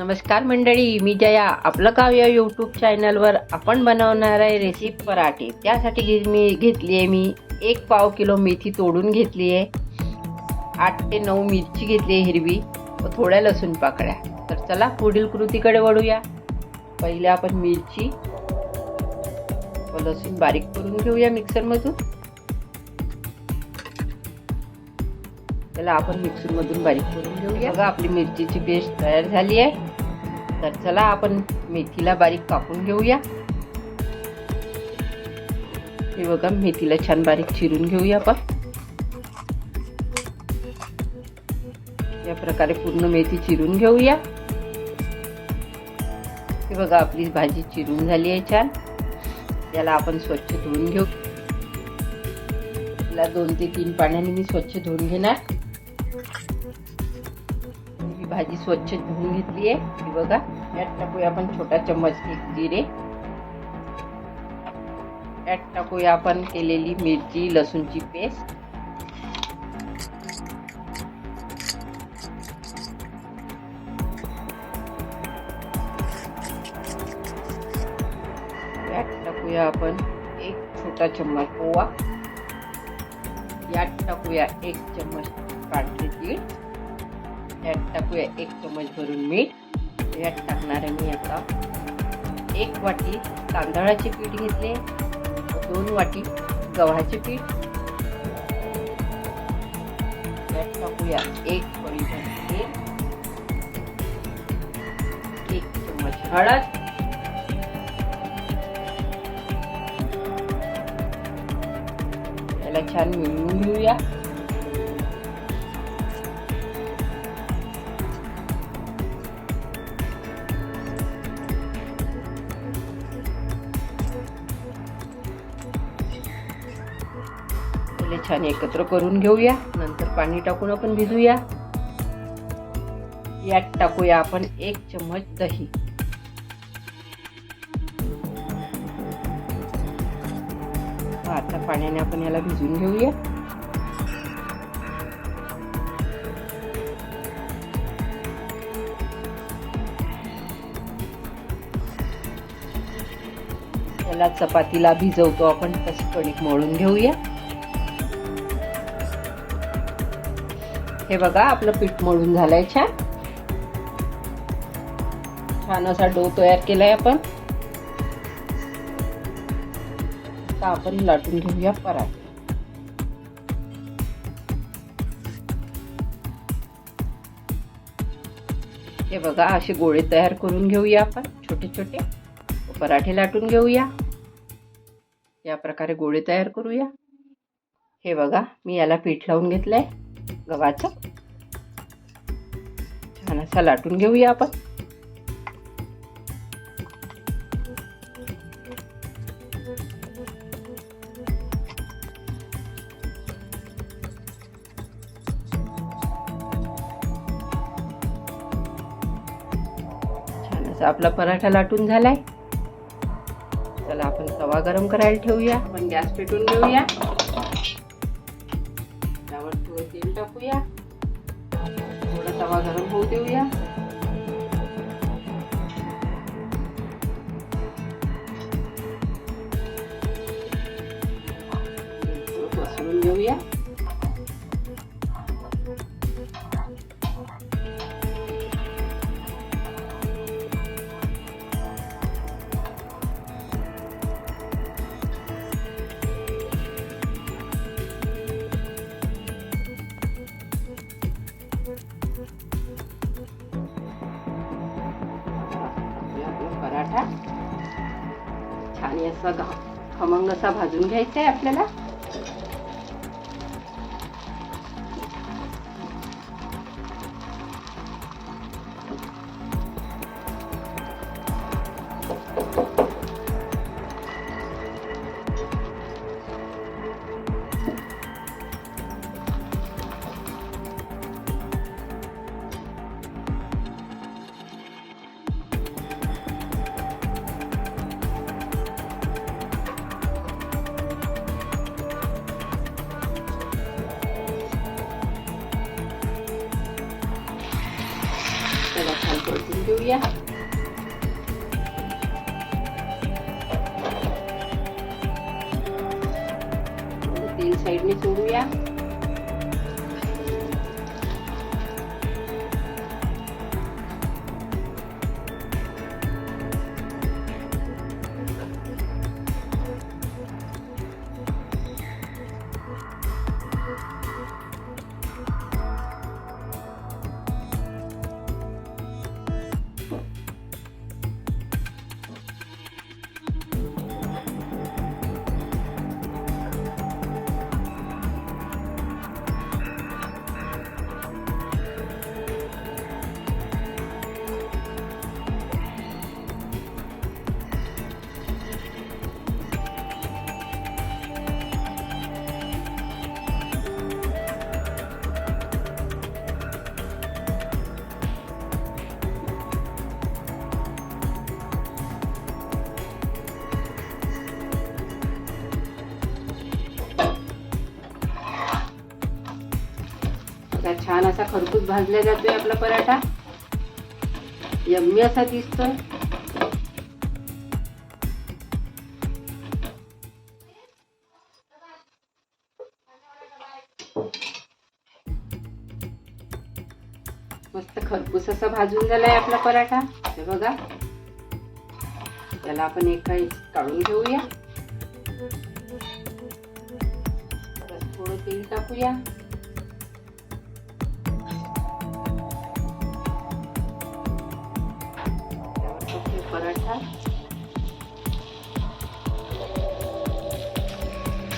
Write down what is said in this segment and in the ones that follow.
नमस्कार मंडळी मी जया. आपलं गाव या यूट्यूब चॅनलवर आपण बनवणार आहे रेसिपी पराठे. त्यासाठी घे मी घेतली आहे मी एक पाव किलो मेथी तोडून घेतली आहे. आठ ते नऊ मिरची घेतली आहे हिरवी. व थोड्या लसूण पाकळ्या. तर चला पुढील कृतीकडे वळूया. पहिले आपण मिरची. व लसूण बारीक करून घेऊया मिक्सरमधून त्याला आपण मिक्सरमधून बारीक करून घेऊया. बघा आपली मिरचीची पेस्ट तयार झाली आहे. तर चला आपण मेथीला बारीक कापून घेऊया. हे बघा मेथीला छान बारीक चिरून घेऊया आपण. या प्रकारे पूर्ण मेथी चिरून घेऊया. हे बघा आपली भाजी चिरून झाली आहे छान. याला आपण स्वच्छ धुवून घेऊ. याला दोन ते तीन पाण्याने मी स्वच्छ धुवून घेणार. भाजी स्वच्छ धुवून घेतली आहे. ही बघा, यात टाकूया आपण छोटा चम्मच एक जिरे. यात टाकूया आपण केलेली मिरची, लसूणची पेस्ट. यात टाकूया आपण एक छोटा चम्मच ओवा. यात टाकूया एक चम्मच पांढरे तीळ. यात टाकूया एक चम्मच भरून मीठ. यात टाकणार आहे मी आता एक वाटी तांदळाचे पीठ घेतले. दोन वाटी गव्हाचे पीठ. यात टाकूया एक पळी तेल एक चम्मच हळद. याला छान मिळवून घेऊया. पहिले छान एकत्र करून घेऊया. नंतर पाणी टाकून आपण भिजूया. यात टाकूया आपण एक चम्मच दही. आता पाण्याने आपण याला भिजून घेऊया. याला चपातीला भिजवतो आपण तशी कणिक मळून घेऊया. हे बघा आपलं पीठ मळून झालंय छान. छान असा डो तयार केलाय आपण. आता आपण लाटून घेऊया पराठे. हे बघा असे गोळे तयार करून घेऊया आपण छोटे छोटे. पराठे लाटून घेऊया. या प्रकारे गोळे तयार करूया. हे बघा मी याला पीठ लावून घेतलंय. गव्हाचं. छान असा लाटून घेऊया आपण. आपला पराठा लाटून झालाय. चला आपण तवा गरम करायला ठेवूया. आपण गॅस पेटून घेऊया. त्यावर थोडं तेल टाकूया. थोडा तवा गरम होऊ देऊया. थोडं घेऊया. छान असा घा खमंग असा भाजून घ्यायचा आहे आपल्याला. घेऊया तेल साईडने सोडूया असा खरपूस भाजला जातोय आपला पराठा. यम्मी असा दिसतोय. मस्त खरपूस असा भाजून झालाय आपला पराठा. हे बघा. त्याला आपण एक काही काढून घेऊया. थोडं तेल टाकूया. पराठा.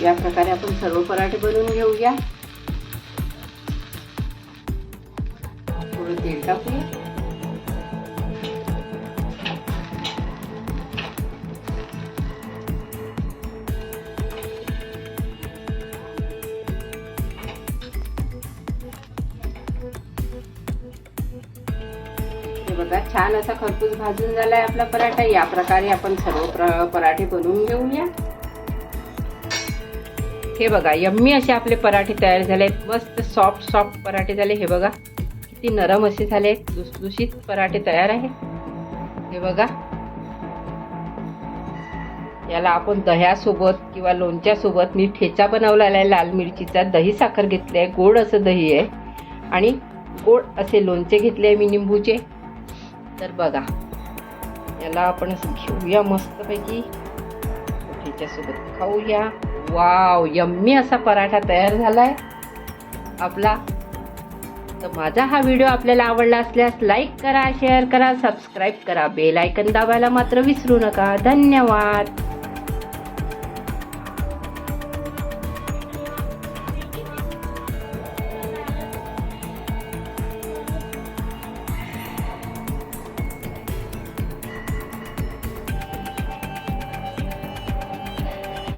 या प्रकारे आपण सर्व पराठे बनवून घेऊया. थोडं तेल टाकूया. बघा छान असा खरपूस भाजून झाला आहे आपला पराठा. या प्रकारे आपण सर्व प्र- पराठे बनवून घेऊया. हे बघा यम्मी असे आपले पराठे तयार झाले आहेत मस्त सॉफ्ट सॉफ्ट पराठे झाले. हे बघा किती नरम असे झाले. आहेत दुसदुशीत पराठे तयार आहेत. हे बघा. याला आपण दह्यासोबत किंवा लोणच्यासोबत मी ठेचा बनवलेला आहे. लाल मिरचीचा दही साखर घेतली आहे. गोड असं दही आहे. आणि गोड असे लोणचे घेतले आहे मी निंबूचे. तर बघा. याला आपण असं घेऊया मस्तपैकी. ठेच्यासोबत खाऊया. वाव यम्मी असा पराठा तयार झालाय. आपला. तर माझा हा व्हिडिओ आपल्याला आवडला असल्यास लाईक करा शेअर करा सबस्क्राईब करा. बेल आयकन दाबायला मात्र विसरू नका. धन्यवाद.